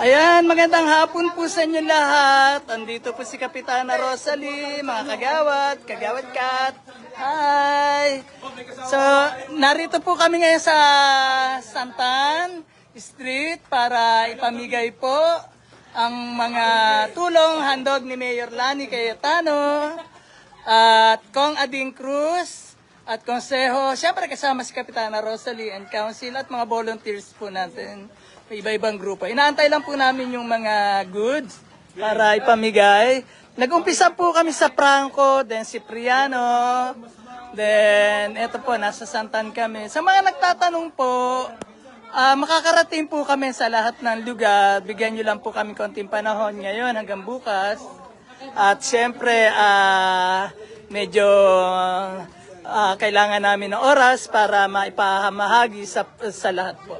Ayan, magandang hapon po sa inyo lahat. Andito po si Kapitana Rosalie, mga kagawad, kagawad kat. Hi! So, narito po kami ngayon sa Santan Street para ipamigay po ang mga tulong handog ni Mayor Lani Cayetano at Kong Ading Cruz at Konseho. Siyempre kasama si Kapitana Rosalie and Council at mga volunteers po natin. May iba-ibang grupo. Inaantay lang po namin yung mga goods para ipamigay. Nag-umpisa po kami sa Franco, then Cipriano, then eto po, nasa Santan kami. Sa mga nagtatanong po, ah, makakarating po kami sa lahat ng lugar. Bigyan nyo lang po kami konting panahon ngayon hanggang bukas. At syempre, ah, medyo ah, kailangan namin ng oras para maipahamahagi sa, sa lahat po.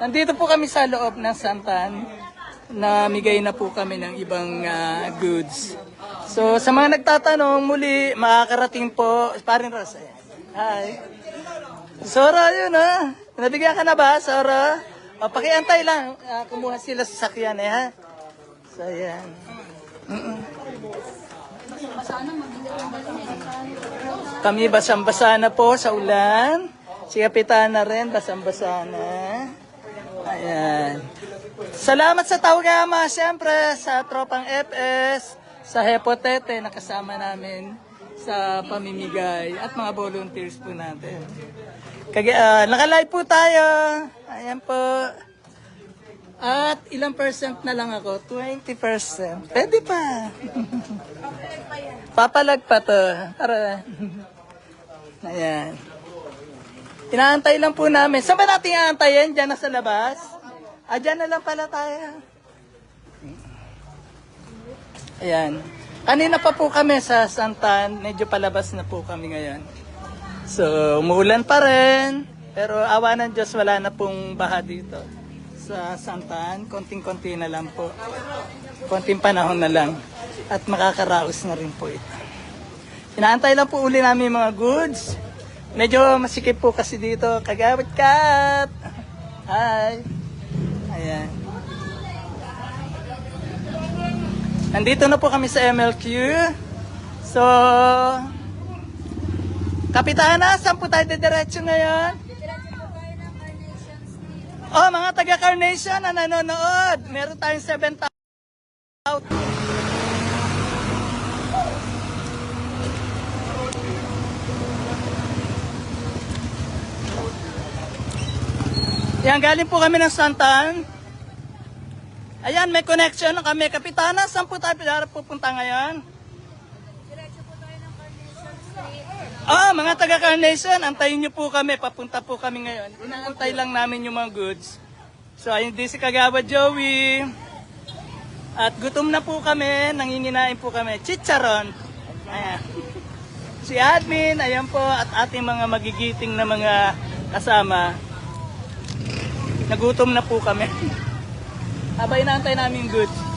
Nandito po kami sa loob ng Santan. Namigay na po kami ng ibang ah, goods. So sa mga nagtatanong, muli makakarating po. Parin Rosa. Hi. Sora, yun ha. Nabigyan ka na ba, Sora? O, pakiantay lang. Ah, kumuha sila sa sakyan eh, ha? So, yan. Kami basang-basa na po sa ulan. Si Kapitana rin, basang-basa na. Ayan. Salamat sa Tawagama, siyempre, sa Tropang FS, sa Hepotete, nakasama namin sa pamimigay at mga volunteers po natin. Kaya, ah, nakalive po tayo. Ayan po. At ilang percent na lang ako? 20%. Pwede pa. Papalag pa to. Para. Ayan. Inaantay lang po namin. Saan ba natin aantayin? Diyan na sa labas? Ah, dyan na lang pala tayo. Ayan. Kanina pa po kami sa Santan. Medyo palabas na po kami ngayon. So, umuulan pa rin. Pero awa ng Diyos, wala na pong baha dito. Sa Santan, konting-konti na lang po. Konting panahon na lang. At makakaraos na rin po ito. Inaantay lang po uli namin mga goods. Medyo masikip po kasi dito. Kagawad kat! Hi! Ayan. Nandito na po kami sa MLQ. So, Kapitana, saan po tayo diretso ngayon? Oh, mga taga Carnation na nanonood. Meron tayong 7,000. Yan, galing po kami ng Santan. Ayan, may connection kami. Kapitana, saan po tayo pupunta ngayon? Ah, mga taga Carnation, antayin niyo po kami. Papunta po kami ngayon. Inaantay lang namin yung mga goods. So, ayun din si Kagawa Joey. At gutom na po kami. Nanginginain po kami. Chicharon. Ayan. Si admin, ayan po. At ating mga magigiting na mga kasama. Nagutom na po kami. Habang inaantay namin goods.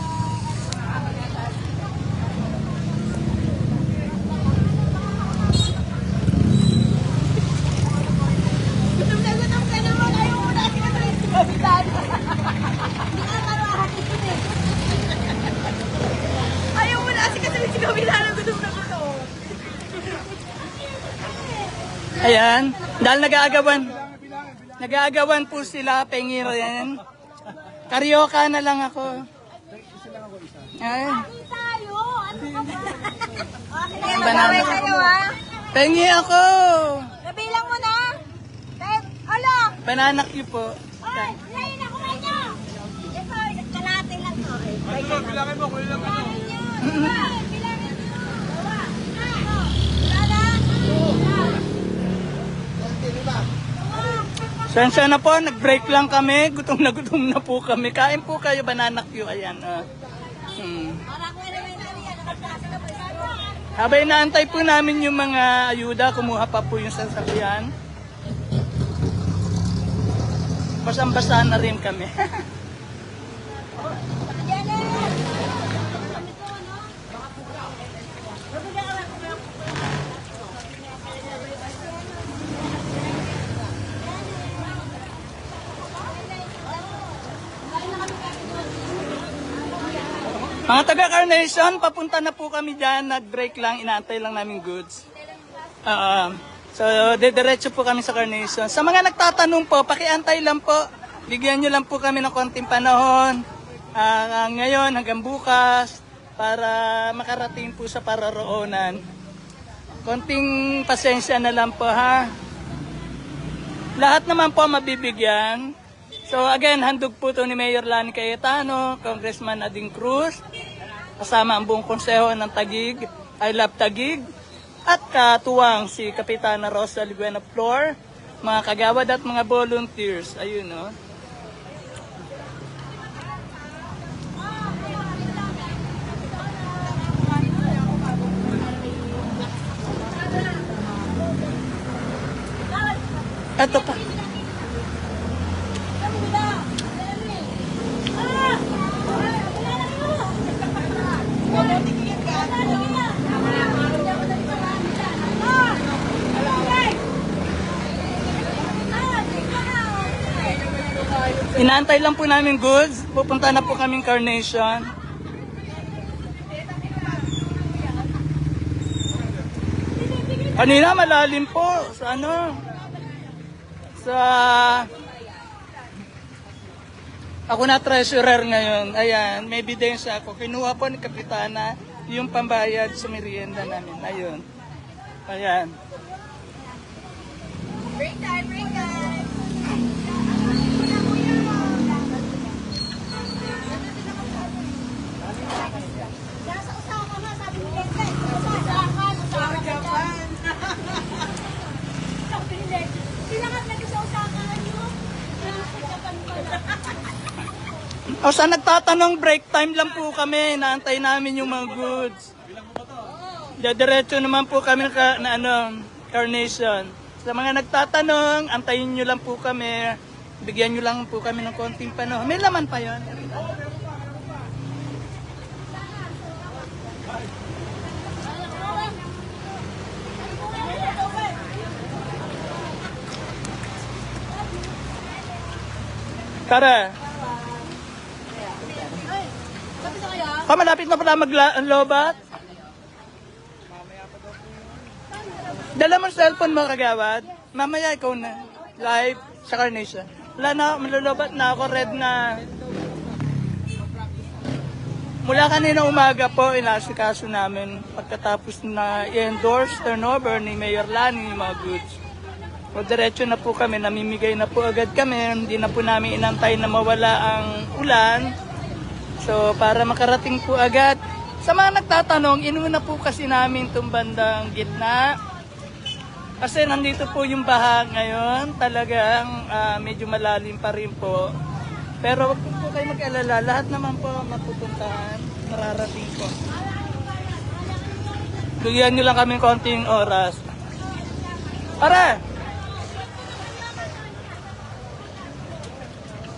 Gutom na gutom ka naman. Ayaw mo na kita rin si Kapitan. Hindi ka karuahan ito eh. Ayaw mo na kasi kasi si Kapitan. Gutom na gutom. Ayan. Dahil nag-aagawan. Nag-aagawan po sila. Pengir yan. Karyoka na lang ako. Hindi tayo. Ano ka ba? Kayo ha. Pengi ako. Nabilang mo na. Ala. Banana cue po. Ay, layo na kumain nyo. Ito, kalate lang to. Bilangin mo, kulit lang ano. Bilangin nyo. Bilangin nyo. Dalawa. Ano? Wala Sensya na po, nag-break lang kami. Gutom na gutom na po kami. Kain po kayo, banana cue. Ayan. ah. Hmm. Para ko elementary yan. Nakapasa na po. Habang inaantay po namin yung mga ayuda, kumuha pa po yung sasakyan. Basang-basa na rin kami. Mga taga Carnation, papunta na po kami dyan. Nag-break lang, inaantay lang namin goods. Oo. so, dediretso po kami sa Carnation. Sa mga nagtatanong po, pakiantay lang po. Bigyan nyo lang po kami ng konting panahon. Ah, ngayon hanggang bukas para makarating po sa pararoonan. Konting pasensya na lang po ha. Lahat naman po mabibigyan. So again, handog po to ni Mayor Lani Cayetano, Congressman Ading Cruz, kasama ang buong konseho ng Tagig, I Love Tagig, at katuwang si Kapitana Rosa Libuena Flor, mga kagawad at mga volunteers. Ayun, no? Ito pa. Inaantay lang po namin goods. Pupunta na po kaming Carnation. Kanina malalim po sa ano sa ako na treasurer ngayon. Ayan, may ebidensya ako. Kinuha po ni Kapitana yung pambayad sa merienda namin. Ayun. Ayan. Break time, break time. O sa nagtatanong, break time lang po kami. Naantay namin yung mga goods. Diretso naman po kami ka, na ano, carnation. Sa mga nagtatanong, antayin nyo lang po kami. Bigyan nyo lang po kami ng konting panahon. May laman pa yon. Tara. Pa, malapit na pala maglobat. Dala mo cellphone mo kagawad. Mamaya ikaw na. Live sa Carnation. Wala na, malulubat na ako. Red na. Mula kanina umaga po, inasikaso namin pagkatapos na i-endorse turnover ni Mayor Lani yung mga goods. O diretso na po kami, namimigay na po agad kami. Hindi na po namin inantay na mawala ang ulan. So, para makarating po agad. Sa mga nagtatanong, inuna po kasi namin itong bandang gitna. Kasi nandito po yung baha ngayon. Talagang ah, medyo malalim pa rin po. Pero wag po, po kayo mag-alala. Lahat naman po mapupuntahan. Mararating po. Bigyan nyo lang kami konting oras. Pare!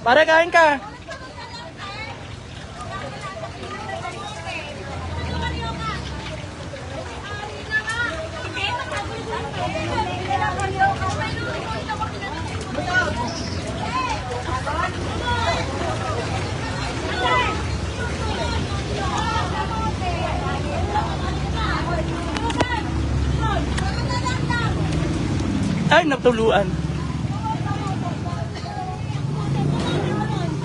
Pare, kain ka. Ay, natuluan.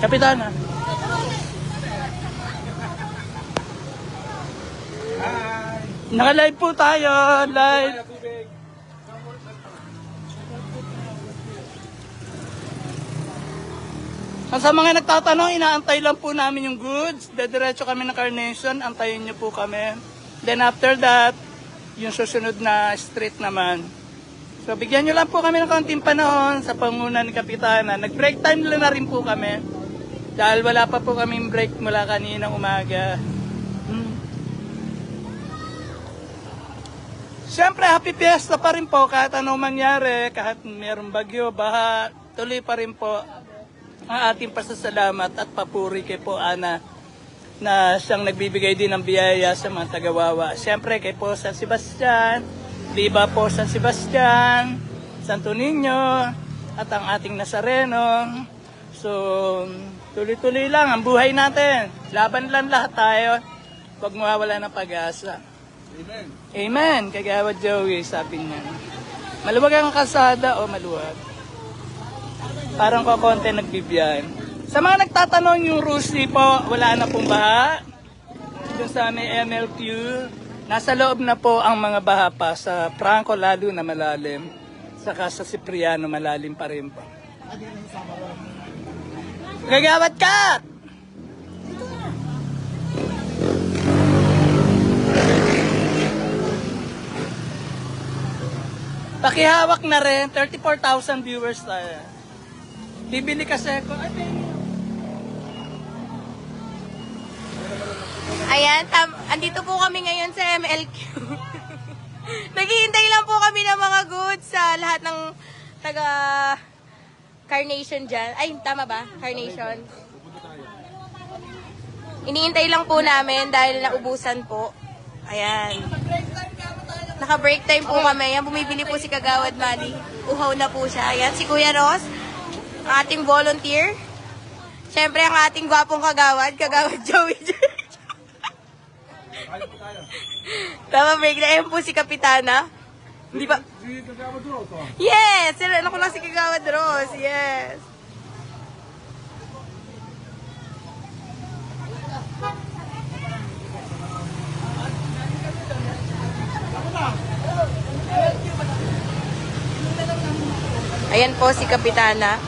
Kapitana. Naka-live po tayo. Live. Sa mga nagtatanong, inaantay lang po namin yung goods. Dediretso kami ng Carnation, antayin niyo po kami. Then after that, yung susunod na street naman. So bigyan nyo lang po kami ng konting panahon sa pangunan ni Kapitana. Nag-break time lang na rin po kami. Dahil wala pa po kaming break mula kaninang umaga. Hmm. Siyempre, happy fiesta pa rin po kahit anong mangyari, kahit mayroong bagyo, baha, tuloy pa rin po ang ating pasasalamat at papuri kay po Ana na siyang nagbibigay din ng biyaya sa mga tagawawa. Siyempre kay po San Sebastian, Viva po San Sebastian, Santo Niño, at ang ating Nazareno. So, tuloy-tuloy lang ang buhay natin. Laban lang lahat tayo. Huwag mawawala ng pag-asa. Amen. Kagawad Joey, sabi niya. Maluwag ang kalsada o maluwag. Parang ko konti nagbibiyahe. Sa mga nagtatanong yung Rusli po, wala na pong baha. Doon sa may MLQ, nasa loob na po ang mga baha pa sa Franco lalo na malalim. Saka sa Cipriano malalim pa rin po. Gagawat ka! Pakihawak na rin, 34,000 viewers tayo. Bibili kasi ako. Ay, baby. Ayan, tam, andito po kami ngayon sa MLQ. Naghihintay lang po kami ng mga goods sa lahat ng taga Carnation dyan. Ay, tama ba? Carnation. Iniintay lang po namin dahil naubusan po. Ayan. Naka-break time po kami. Ayan, bumibili po si Kagawad Manny. Uhaw na po siya. Ayan, si Kuya Ross, ating volunteer. Siyempre, ang ating gwapong kagawad, Kagawad Joey Tama, break na. Ayan po si Kapitana. Hindi ba? Yes! Sir, ano ko lang si Kagawad Ross. Yes. Ayan po si Kapitana.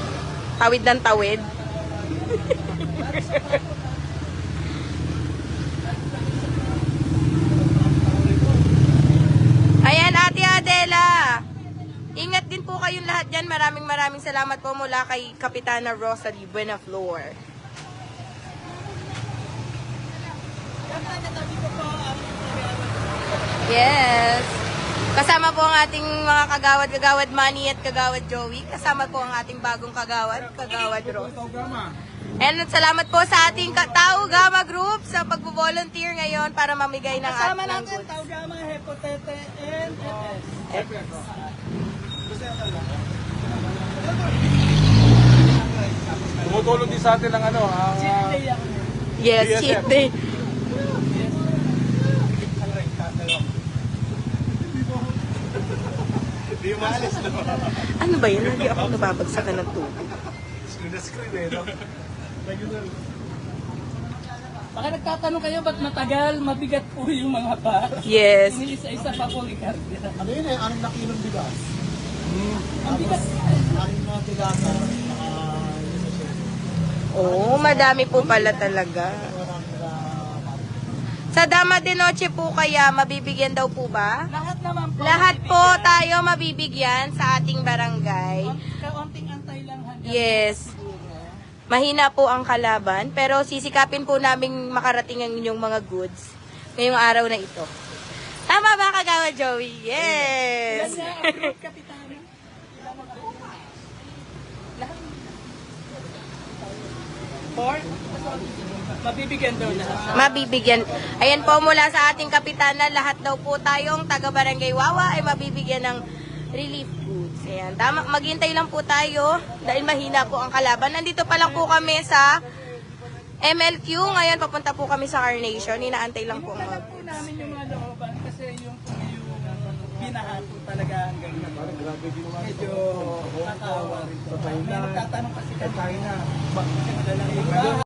Tawid ng tawid. Ayan, Ate Adela. Ingat din po kayong lahat dyan. Maraming maraming salamat po mula kay Kapitana Rosalie Buenaflor. Yes. Kasama po ang ating mga kagawad, kagawad Manny at kagawad Joey. Kasama po ang ating bagong kagawad, kagawad Rose. And salamat po sa ating Tau Gama Group sa pagbo-volunteer ngayon para mamigay ng Kasama at ng natin, goods. Taugama, Hepotete, and FS. Tumutulong din sa atin ng ano, ang Cheat day ako. Yes, BSF. cheat day. Hindi maalis na. Ano ba yun? Hindi ako nababagsakan ng tubig. Screen na screen eh, no? Baka nagtatanong kayo, ba't matagal, mabigat po yung mga pa? Yes. Iniisa-isa pa po ni Cardia. Ano yun eh, anong na kilong bigas? Ang bigat. Anong na tilata? Naka... Oo, madami po pala talaga. Sa Dama de Noche po kaya, mabibigyan daw po ba? Lahat naman po. Lahat po tayo mabibigyan sa ating barangay. Kaunting antay lang hanggang Yes. Mahina po ang kalaban, pero sisikapin po naming makarating ang inyong mga goods ngayong araw na ito. Tama ba, Kagawa Joey? Yes! Yan nga, approve, Kapitana. Four? Mabibigyan daw na. mabibigyan. Ayan po mula sa ating kapitana, lahat daw po tayong taga Barangay Wawa ay mabibigyan ng relief goods. Ayan, tama, maghintay lang po tayo dahil mahina po ang kalaban. Nandito pa lang po kami sa MLQ. Ngayon papunta po kami sa Carnation. Inaantay lang po ang mga Alam po namin yung mga po po talaga hanggang na. Medyo kakawa rin. May nagtatanong kasi kami. Tayo na. Bakit madalang iba?